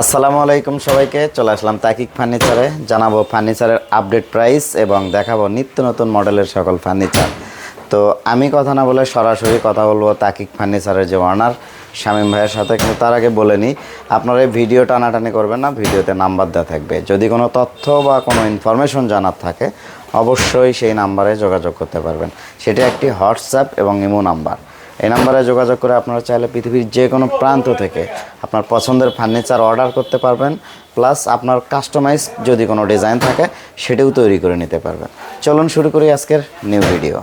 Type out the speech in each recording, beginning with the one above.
আসসালামু আলাইকুম সবাইকে, চলে আসলাম তাকিক ফার্নিচারে। জানাব ফার্নিচারের আপডেট প্রাইস এবং দেখাবো নিত্য নতুন মডেলের সকল ফার্নিচার। তো আমি কথা না বলে সরাসরি কথা বলব তাকিক ফার্নিচারের যে অনার শামীম ভাইয়ের সাথে, কিন্তু তার আগে বলে নিই, আপনারা এই ভিডিও টানাটানি করবেন না, ভিডিওতে নাম্বার দেওয়া থাকবে। যদি কোনো তথ্য বা কোনো ইনফরমেশন জানার থাকে, অবশ্যই সেই নাম্বারে যোগাযোগ করতে পারবেন। সেটি একটি হোয়াটসঅ্যাপ এবং ইমো নাম্বার। এই নাম্বারে যোগাযোগ করে আপনারা চাইলে পৃথিবীর যে কোনো প্রান্ত থেকে আপনার পছন্দের ফার্নিচার অর্ডার করতে পারবেন প্লাস আপনার কাস্টমাইজ যদি কোনো ডিজাইন থাকে সেটিও তৈরি করে নিতে পারবেন। চলুন শুরু করি আজকের নিউ ভিডিও।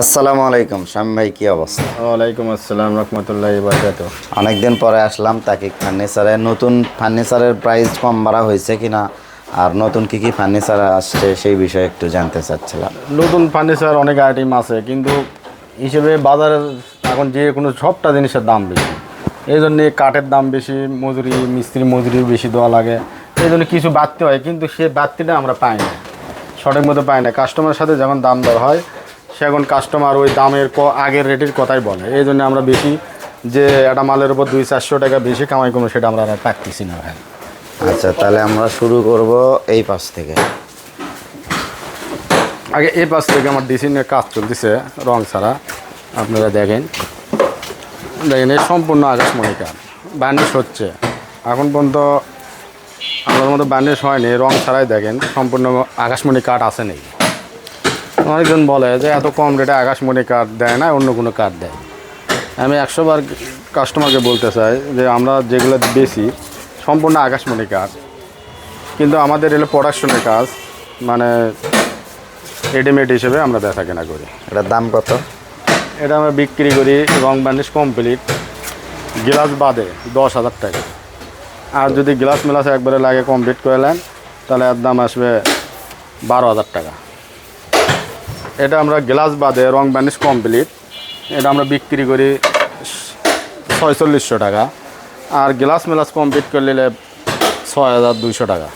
আসসালামু আলাইকুম শামী ভাই কী অবস্থা? ওয়ালাইকুম আসসালাম রহমতুল্লাহ বারকাত অনেকদিন পরে আসলাম তাকে ফার্নিচারে নতুন ফার্নিচারের প্রাইস কম বাড়া হয়েছে কিনা আর নতুন কী কী ফার্নিচার আসছে সেই বিষয়ে একটু জানতে চাচ্ছিলাম। নতুন ফার্নিচার অনেক আইটেম আছে কিন্তু হিসেবে বাজারে এখন যে কোনো সবটা জিনিসের দাম বেশি। এই জন্যে কাঠের দাম বেশি মজুরি মিস্ত্রি মজুরি বেশি দেওয়া লাগে। এই জন্য কিছু বাড়তে হয় কিন্তু সে বাড়তিটা আমরা পাই না। সঠিক মতো পাই না। কাস্টমারের সাথে যখন দাম দর হয় সে এখন কাস্টমার ওই দামের ক- আগের রেটের কথাই বলে। এই জন্য আমরা বেশি যে একটা মালের উপর দুই চারশো টাকা বেশি কামাই করব সেটা আমরা আর পাচ্ছি না ভাই। আচ্ছা তাহলে আমরা শুরু করব এই পাশ থেকে। আগে এই পাশ থেকে আমার ডিসিনের কাজ চলতেছে রং ছাড়া। আপনারা দেখেন। দেখেন এই সম্পূর্ণ আকাশমণি কাঠ বার্নিশ হচ্ছে। এখন পর্যন্ত আমাদের মতো বার্নিশ হয়নি, রং ছাড়াই দেখেন, সম্পূর্ণ আকাশমণি কাঠ আছে নেই। অনেকজন বলে যে এত কম রেটে আকাশমণি কাঠ দেয় না, অন্য কোনো কাঠ দেয়। আমি একশো বার কাস্টমারকে বলতে চাই যে আমরা যেগুলো বেশি, সম্পূর্ণ আকাশমণি কাঠ। কিন্তু আমাদের এলো প্রোডাকশনের কাজ মানে রেডিমেড হিসেবে আমরা বেচা কেনা করি। এটার দাম কত? এটা আমরা বিক্রি করি রং বার্নিশ কমপ্লিট গ্লাস বাদে দশ হাজার টাকা। আর যদি গ্লাস মেলাস একবারে লাগে কমপ্লিট করে নেন, তাহলে এর দাম আসবে বারো হাজার টাকা। এটা আমরা গ্লাস বাদে রং বার্নিশ কমপ্লিট এটা আমরা বিক্রি করি ছয়চল্লিশশো টাকা। আর গ্লাস মেলাস কমপ্লিট করে নিলে ছয় হাজার দুইশো টাকা।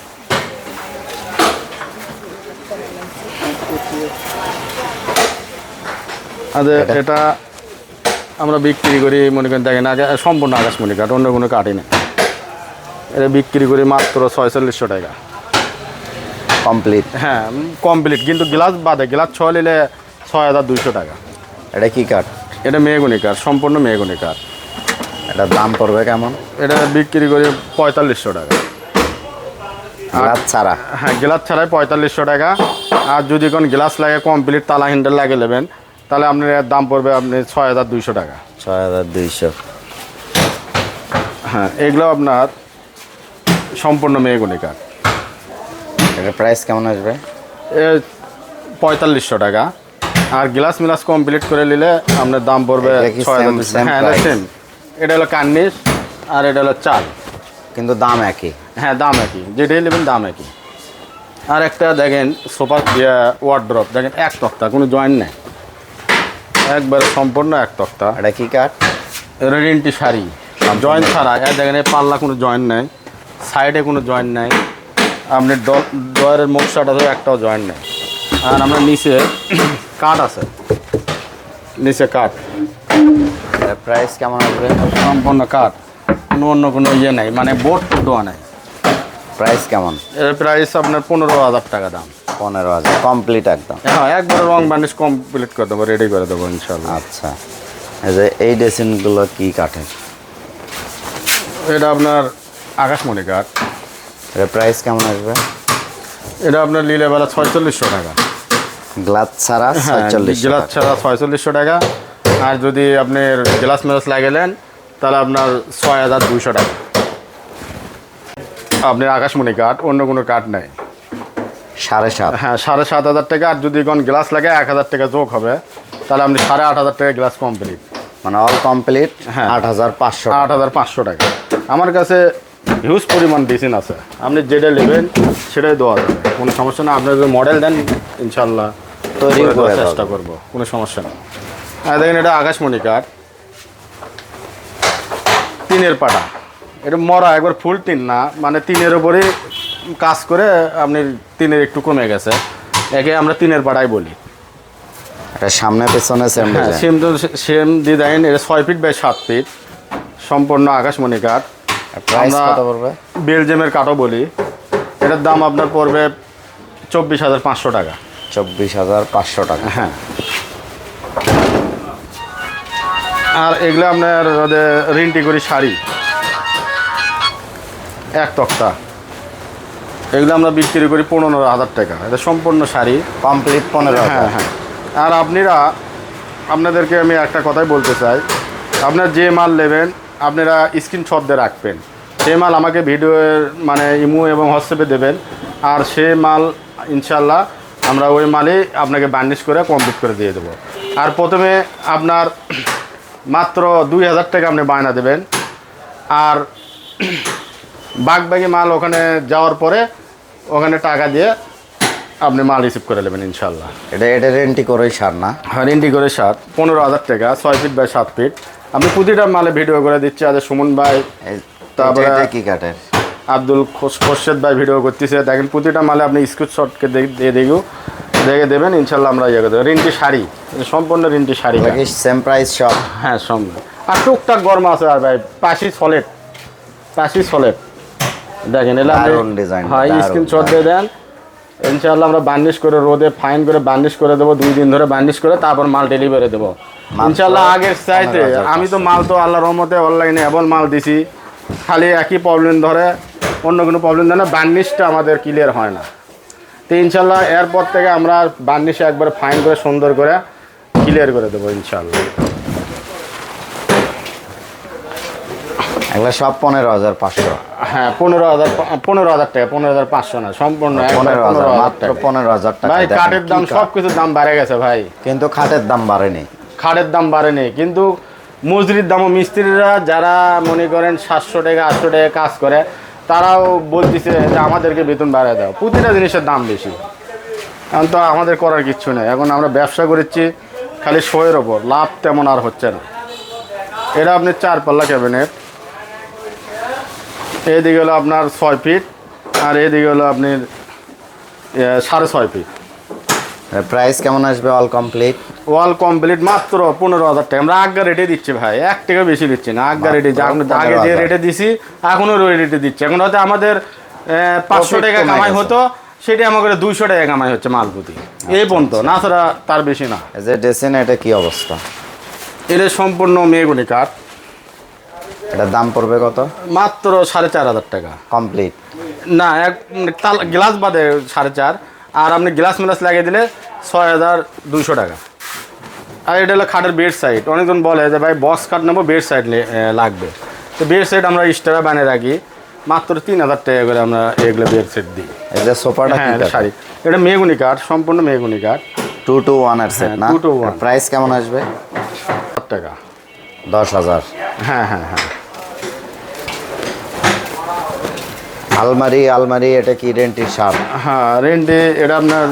এটা- এটা আমরা বিক্রি করি মনে করেন দেখেন আগে সম্পূর্ণ আকাশমণি কাঠ অন্য কোনো কাঠই নেই। এটা বিক্রি করি মাত্র ছয়চল্লিশশো টাকা। কমপ্লিট। হ্যাঁ কমপ্লিট কিন্তু গ্লাস বাদে গ্লাস ছয় নিলে ছয় হাজার দুইশো টাকা। এটা কী কাঠ? এটা মেয়েগুনি কাঠ সম্পূর্ণ মেয়েগুনি কাঠ। এটার দাম পড়বে কেমন? এটা বিক্রি করি পঁয়তাল্লিশশো টাকা। গ্লাস ছাড়া? হ্যাঁ গ্লাস ছাড়াই পঁয়তাল্লিশশো টাকা। আর যদি কোন গ্লাস লাগে কমপ্লিট তালা হ্যান্ডেল লাগে নেবেন। তাহলে আপনার এর দাম পড়বে আপনি ছয় হাজার দুইশো টাকা। ছয় হাজার দুইশো। হ্যাঁ এগুলো আপনার সম্পূর্ণ মেয়েগুনি কাঠ। এটার প্রাইস কেমন আসবে? এ পঁয়তাল্লিশশো টাকা। আর গ্লাস মিলাস কমপ্লিট করে নিলে আপনার দাম পড়বে এটা ছয় হাজার হ্যাঁ এটা সেম এটা হলো কার্নিশ আর এটা হলো চাল। কিন্তু দাম একই। হ্যাঁ দাম একই। যেটাই নেবেন দাম একই। আর একটা দেখেন সোফা ওয়ার্ড্রপ দেখেন এক তক্তা কোনো জয়েন্ট নেই। একবারে সম্পূর্ণ এক তক্তা। এটা কি কাঠ? রেডিন্টি শাড়ি। জয়েন্ট ছাড়া এ দেখেন পাল্লা কোনো জয়েন্ট নেই সাইডে কোনো জয়েন্ট নেই। আপনি ডয়ারের মুখসাটাতেও একটাও জয়েন্ট নেই। আর আমরা নিচে কাঠ আছে। নিচে কাঠ। প্রাইস কেমন আসবে? সম্পূর্ণ কাঠ। কোনো অন্য কোনো ইয়ে নেই মানে বোর্ড দেওয়া নেই। প্রাইস কেমন? এর প্রাইস আপনার পনেরো হাজার টাকা দাম। পনেরো হাজার কমপ্লিট একদম। হ্যাঁ একবারে রং বার্নিশ কমপ্লিট করে দেবো রেডি করে দেবো ইনশাল্লাহ আচ্ছা। এই যে এই ড্রেসিংগুলো কি কাঠের? এটা আপনার আকাশমণি কাঠ। এটার প্রাইস কেমন আসবে? এটা আপনার লিলে বেলা ছয়চল্লিশশো টাকা। গ্লাস ছাড়া হ্যাঁ ছয়চল্লিশ গ্লাস ছাড়া ছয়চল্লিশশো টাকা। আর যদি আপনি গ্লাস মেলাস লাগালেন তাহলে আপনার ছয় হাজার দুইশো টাকা। আপনার আকাশমণি কাঠ অন্য কোনো কাঠ নেই। সাড়ে সাত। হ্যাঁ সাড়ে সাত হাজার টাকা আর যদি কোন গ্লাস লাগে এক হাজার টাকা যোগ হবে তাহলে আপনি সাড়ে আট হাজার টাকা গ্লাস কমপ্লিট মানে অল কমপ্লিট হ্যাঁ। আট হাজার পাঁচশো আট হাজার পাঁচশো টাকা। আমার কাছে হিউজ পরিমাণ ডিসিন আছে। আপনি যেটা নেবেন সেটাই দেওয়া যাবে। কোনো সমস্যা না আপনি যদি মডেল দেন ইনশাল্লাহ তৈরি করে করে দেওয়ার দেওয়া চেষ্টা করব। কোনো সমস্যা নেই। আর দেখেন এটা আকাশমণি কাঠ। টিনের পাটা। এটা মরা একবার ফুল টিন না মানে টিনের উপরে কাজ করে আপনি তিনের একটু কমে গেছে। একে আমরা টিনের পাড়াই বলি। এটা সামনে পেছনে সেম সেম তো সেম ডিজাইন এটা ছয় ফিট বাই সাত ফিট সম্পূর্ণ আকাশমণি কাঠ। আমরা বেলজিয়ামের কাঠও বলি। এটার দাম আপনার পড়বে চব্বিশ হাজার পাঁচশো টাকা। চব্বিশ হাজার পাঁচশো টাকা। হ্যাঁ। আর এগুলো আপনার ওদের রিন্টি করি শাড়ি। এক তক্তা। এগুলো আমরা বিক্রি করি পনেরো হাজার টাকা। এটা সম্পূর্ণ শাড়ি কমপ্লিট পনেরো হ্যাঁ হাজার। হ্যাঁ আর আপনারা আপনাদেরকে আমি একটা কথাই বলতে চাই। আপনার যে মাল নেবেন আপনারা স্ক্রিনশট দিয়ে রাখবেন। সে মাল আমাকে ভিডিওর মানে ইমো এবং হোয়াটসঅ্যাপে দেবেন। আর সে মাল ইনশাল্লাহ আমরা ওই মালই আপনাকে বার্নিশ করে কমপ্লিট করে দিয়ে দেবো। আর প্রথমে আপনার মাত্র দুই হাজার টাকা আপনি বায়না দেবেন। আর বাগবাগি মাল ওখানে যাওয়ার পরে ওখানে টাকা দিয়ে আপনি মাল রিসিভ করে নেবেন ইনশাল্লাহ এটা এটা রেন্টি করেই সার না? হ্যাঁ ইন্ডি করে সাত পনেরো হাজার টাকা ছয় ফিট বাই সাত ফিট আমি প্রতিটা মালে ভিডিও করে দিচ্ছি আজ সুমন ভাই তারপরে- কি কাঠের? আব্দুল খোস- খোরশেদ ভাই ভিডিও করতেছে। দেখেন প্রতিটা মালে আপনি স্ক্রিনশটকে দিয়ে দেখু দেখে দেবেন ইনশাল্লাহ আমরা ইয়ে করে দেবো। রিন্টি শাড়ি সম্পূর্ণ রিন্টি শাড়ি বাকি সেম প্রাইস সব হ্যাঁ সম্পূর্ণ। আর টুকটাক গরম আছে আর ভাই পাশি সলেট পাশি সলেট দেখেন design, হ্যাঁ স্ক্রিনশট দিয়ে দেন। ইনশাআল্লাহ আমরা বার্নিশ করে রোদে ফাইন করে বার্নিশ করে দেবো দুই দিন ধরে বার্নিশ করে তারপর মাল ডেলিভারি দেবো। ইনশাআল্লাহ আগের চাইতে আমি তো মাল তো আল্লাহ রহমতে অনলাইনে এমন মাল দিছি। খালি একই প্রবলেম ধরে অন্য কোনো প্রবলেম ধরে না বার্নিশটা আমাদের ক্লিয়ার হয় না। তো ইনশাল্লাহ এরপর থেকে আমরা বার্নিশে একবার ফাইন করে সুন্দর করে ক্লিয়ার করে দেবো ইনশাল্লাহ এগুলো সব পনেরো হাজার পাঁচশো। হ্যাঁ পনেরো হাজার পনেরো হাজার টাকা পনেরো হাজার পাঁচশো না সম্পূর্ণ পনেরো হাজার 15,000 মাত্র টাকা। পনেরো হাজার টাকা ভাই কাঠের দাম সব কিছুর দাম বেড়ে গেছে ভাই। কিন্তু খাটের দাম বাড়েনি। খাটের দাম বাড়েনি কিন্তু মজুরির দামও মিস্ত্রিরা যারা মনে করেন সাতশো টাকা আটশো টাকা কাজ করে তারাও বলতেছে যে আমাদেরকে বেতন বাড়ায় দাও। প্রতিটা জিনিসের দাম বেশি। এখন তো আমাদের করার কিচ্ছু নেই। এখন আমরা ব্যবসা করেছি খালি শোয়ের ওপর লাভ তেমন আর হচ্ছে না। এটা আপনি চার পাল্লা ক্যাবিনেট এদিকে হলো আপনার ছয় ফিট আর এদিকে হলো আপনার এ, সাড়ে ছয় ফিট। প্রাইস কেমন আসবে অল কমপ্লিট ওয়াল কমপ্লিট মাত্র পনেরো হাজার টাকা। আমরা আজ্ঞা রেটে দিচ্ছি ভাই এক টাকা বেশি দিচ্ছি না। আজ্ঞা রেটে আগে যে রেটে দিছি এখনও ওই রেটে দিচ্ছি। এখন হয়তো আমাদের পাঁচশো টাকা কামাই। হতো সেটা আমাদের দুইশো টাকা কামাই হচ্ছে মাল প্রতি। আচ্ছা, এই পর্যন্ত না ছাড়া তার বেশি না। যে ডেসিন এটা কি অবস্থা? এটা সম্পূর্ণ মেয়েগুলি কাঠ। এটার দাম পড়বে কত? মাত্র সাড়ে চার হাজার টাকা। কমপ্লিট। না এক তাল গ্লাস বাদে সাড়ে চার। আর আপনি গ্লাস মিলাস লাগিয়ে দিলে ছয় হাজার দুইশো টাকা। আর এটা হলো খাটের বেড সাইড। অনেকজন বলে যে ভাই বক্স খাট নেব বেড সাইড লাগবে। তো বেড সাইড আমরা স্টারা বানিয়ে রাখি। মাত্র তিন হাজার টাকা করে আমরা এগুলো বেড সেট দিই। এই যে সোফাটা হ্যাঁ কি এটা শাড়ি। এটা মেগুনি কাঠ সম্পূর্ণ মেগুনি কাঠ। টু টু ওয়ানের সেট না? Two to one। প্রাইস কেমন আসবে? টাকা। দশ হাজার। হ্যাঁ হ্যাঁ হ্যাঁ। আলমারি আলমারি এটা কি রেন্টির সার হ্যাঁ রেন্টে এটা আপনার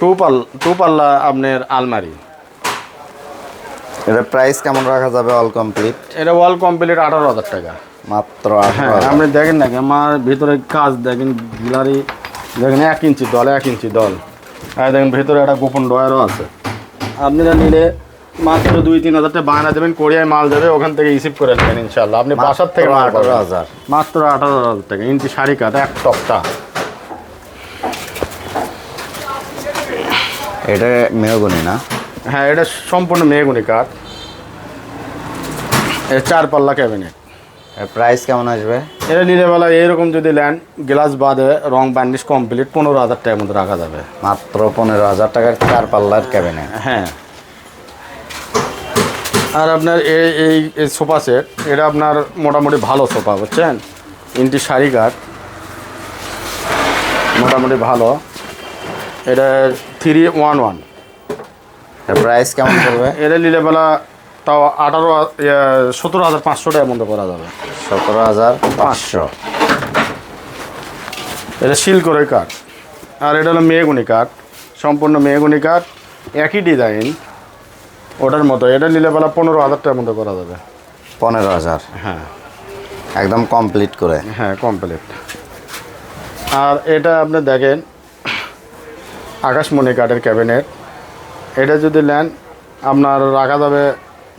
টু পাল টু পাল্লা আপনার আলমারি। এটা প্রাইস কেমন রাখা যাবে অল কমপ্লিট এটা অল কমপ্লিট আঠারো হাজার টাকা। মাত্র হ্যাঁ আপনি দেখেন না আমার ভিতরে কাজ দেখেন গিলারি দেখেন এক ইঞ্চি দল এক ইঞ্চি দল। আর দেখেন ভিতরে একটা গোপন ডয়ারও আছে। আপনারা নিলে মাত্র দুই তিন হাজার টাকা বায়না দেবেন কোরিয়ায় মাল দেবে ওখান থেকে রিসিভ করে নেবেন ইনশাল্লাহ আপনি বাসার থেকে মাল পাবেন। হাজার। মাত্র আঠারো হাজার টাকা। ইঞ্চি শাড়ি কাঠ এক টপটা। এটা মেহগুনি না? হ্যাঁ এটা সম্পূর্ণ মেহগুনি কাঠ। এ চার পাল্লা ক্যাবিনেট প্রাইস কেমন আসবে? এটা নিলে বেলা এইরকম যদি নেন গ্লাস বাদে রং বার্নিশ কমপ্লিট পনেরো হাজার টাকার মধ্যে রাখা যাবে। মাত্র পনেরো হাজার টাকার চার পাল্লার ক্যাবিনেট হ্যাঁ। আর আপনার এই এই সোফা সেট এটা আপনার মোটামুটি ভালো সোফা বুঝছেন? তিনটি শাড়ি কাঠ। মোটামুটি ভালো। এটা থ্রি ওয়ান ওয়ান। প্রাইস কেমন পড়বে? এটা নিলে বেলা তাও আঠারো সতেরো হাজার পাঁচশো টাকার মধ্যে করা যাবে। সতেরো হাজার পাঁচশো। এটা শিল করে কাঠ। আর এটা হলো মেয়েগুনি কাঠ। সম্পূর্ণ মেয়েগুনি কাঠ। একই ডিজাইন ওটার মতো এটা নিলে বেলা পনেরো হাজার টাকার মধ্যে করা যাবে। পনেরো হাজার? হ্যাঁ। একদম কমপ্লিট করে? হ্যাঁ কমপ্লিট আর এটা আপনি দেখেন আকাশমণি কাঠের ক্যাবিনেট। এটা যদি নেন আপনার রাখা যাবে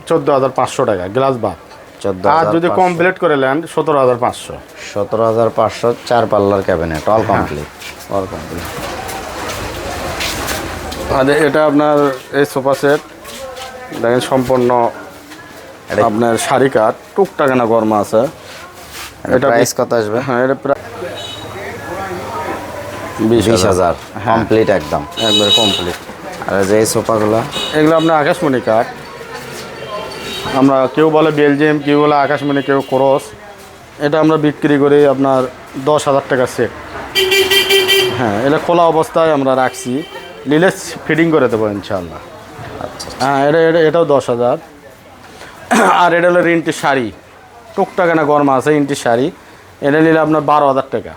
চোদ্দ হাজার পাঁচশো টাকা গ্লাস বাদ চোদ্দ আর যদি কমপ্লিট করে নেন সতেরো হাজার পাঁচশো। সতেরো হাজার পাঁচশো চার পাল্লার cabinet all complete all complete আর এটা আপনার এই সোফা সেট দেখেন সম্পূর্ণ আপনার শাড়ি কাঠ টুকটাক না গরমা আছে। এটা প্রাইস কত আসবে? হ্যাঁ এটা প্রায় বিশ হাজার। হ্যাঁ। কমপ্লিট একদম। একবারে কমপ্লিট আর যে এই সোফাগুলো? এগুলো আপনার আকাশমণি কাঠ। আমরা কেউ বলে বেলজিয়াম কেউ বলে আকাশমণি কেউ ক্রস। এটা আমরা বিক্রি করি আপনার দশ হাজার টাকা সেট হ্যাঁ এটা খোলা অবস্থায় আমরা রাখছি। নিলে ফিটিং করে দেবো ইনশাল্লাহ হ্যাঁ এটা এটা এটাও দশ হাজার। আর এটা হলো ইন্টির শাড়ি। টুকটাক না গরমা আছে ইন্টির শাড়ি। এটা নিলে আপনার বারো হাজার টাকা।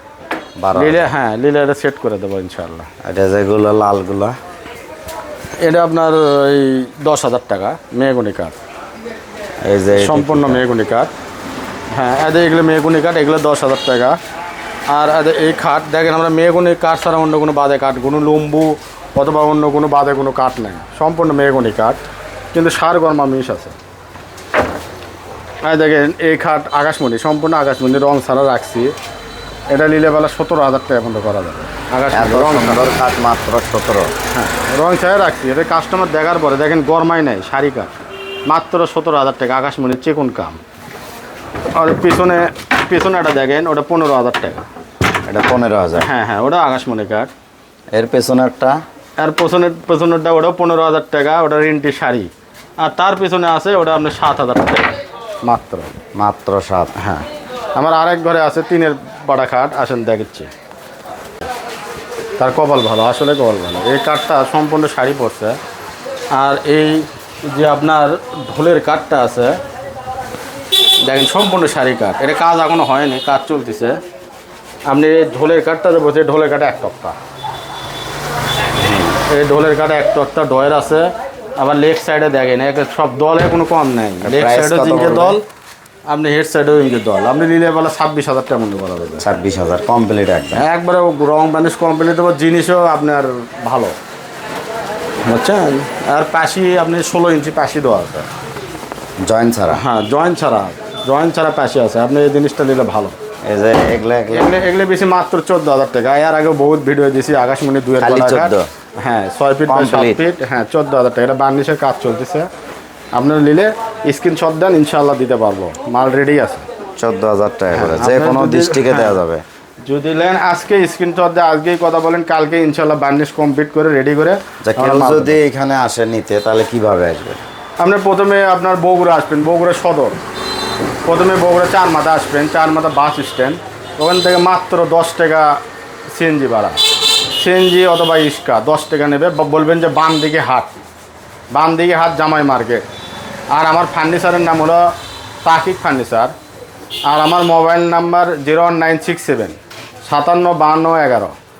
নিলে হ্যাঁ নিলে এটা সেট করে দেবো ইনশাল্লাহ এটা যেগুলো লালগুলো? এটা আপনার ওই দশ হাজার টাকা মেগুনি কাঠ। এই যে সম্পূর্ণ মেগুনি কাঠ। হ্যাঁ এদের এগুলো মেগুনি কাঠ এগুলো দশ হাজার টাকা। আর এই খাট দেখেন আমরা মেগুনি কাঠ ছাড়া অন্য কোনো বাদে কাঠ কোনো লম্বু অথবা অন্য কোনো বাদে কোনো কাঠ নেই। সম্পূর্ণ মেগুনি কাঠ কিন্তু সার গরমা মিশ আছে। আর দেখেন এই খাট আকাশমণি সম্পূর্ণ আকাশমণি রং ছাড়া রাখছি। এটা নিলে বেলা সতেরো হাজার টাকা পর্যন্ত করা যাবে। আকাশমণি রং ছাড়া। কাঠ মাত্র সতেরো। হ্যাঁ রং ছায়া রাখছি। এটা কাস্টমার দেখার পরে দেখেন গরমাই নাই শাড়ি কাঠ। মাত্র সতেরো হাজার টাকা আকাশমণির চেকুন কাম। আর পিছনে পিছনে একটা দেখেন ওটা পনেরো হাজার টাকা। এটা পনেরো হাজার। হ্যাঁ হ্যাঁ ওটা আকাশমণি কাঠ। এর পেছনে একটা আর পেছনের, পেছনেরটা ওটা পনেরো হাজার টাকা, ওটা রেন্টি শাড়ি। আর তার পিছনে আছে ওটা আপনার সাত হাজার টাকা। মাত্র মাত্র সাত হ্যাঁ। আমার আরেক ঘরে আছে তিনের বাড়া খাট, আসেন দেখাচ্ছি। তার কপাল ভালো, আসলে কপাল ভালো। এই কাঠটা সম্পূর্ণ শাড়ি পরছে। আর এই যে আপনার ঢোলের কাঠটা আছে, দেখেন সম্পূর্ণ শাড়ি কাঠ। এটা কাজ এখনও হয়নি, কাজ চলতেছে। আপনি ঢোলের কাঠটা যে বলছে, ঢোলের কাঠে এক টপকা এই ঢোলের কাঠে এক টপকা ডয়ের আছে আবার লেফট সাইডে দেখেন এক সব দলে কোনো কম নেই। লেফট সাইডে জিঙ্কে দল আপনি হেড সাইডেও ইঞ্জের দল। আপনি নিলে বেলা ছাব্বিশ হাজার টাকা মূল্য করা যাবে। ছাব্বিশ হাজার কমপ্লিট একদম একবারে রং বানিশ কোম্পানি দেবো জিনিসও আপনার ভালো। বুঝছেন? আর পাশি আপনি ষোলো ইঞ্চি পাশি দেওয়া আছে। জয়েন্ট ছাড়া? হ্যাঁ জয়েন্ট ছাড়া জয়েন্ট ছাড়া পাশি আছে। আপনি এই জিনিসটা নিলে ভালো। এই যে এগুলো এগুলো। এগুলো বেশি মাত্র চোদ্দ হাজার টাকা। এর আগে বহুত ভিডিও দিয়েছি আকাশমণি কাঠ। 14? হ্যাঁ ছয় ফিট বাই সাত ফিট হ্যাঁ চোদ্দ হাজার টাকা। এটা বার্নিশের কাজ চলতেছে। আপনারা নিলে স্ক্রিনশট দেন ইনশাল্লাহ দিতে পারব। মাল রেডি আছে। চোদ্দ হাজার টাকা করে। হ্যাঁ, যে কোনো যদি- ডিস্ট্রিক্টে দেওয়া হ্যাঁ। যাবে। যদি নেন আজকে স্ক্রিনশট দিয়ে আজকেই কথা বলেন কালকে ইনশাল্লাহ বার্নিশ কমপ্লিট করে রেডি করে কেউ যদি এখানে আসে নিতে তাহলে কীভাবে আসবে? আপনি প্রথমে আপনার বগুড়া আসবেন বগুড়া সদর। প্রথমে বগুড়া চার মাথা আসবেন চার মাথা বাস স্ট্যান্ড ওখান থেকে মাত্র দশ টাকা সিএনজি ভাড়া। সিএনজি অথবা ইস্কা, দশ টাকা নেবে। বলবেন যে বাম দিকে হাট বাম দিকে হাট জামাই মার্কেট। আর আমার ফার্নিচারের নাম হলো তাকিক ফার্নিচার। আর আমার mobile number zero nine six seven সাতান্ন বাহান্ন এগারো।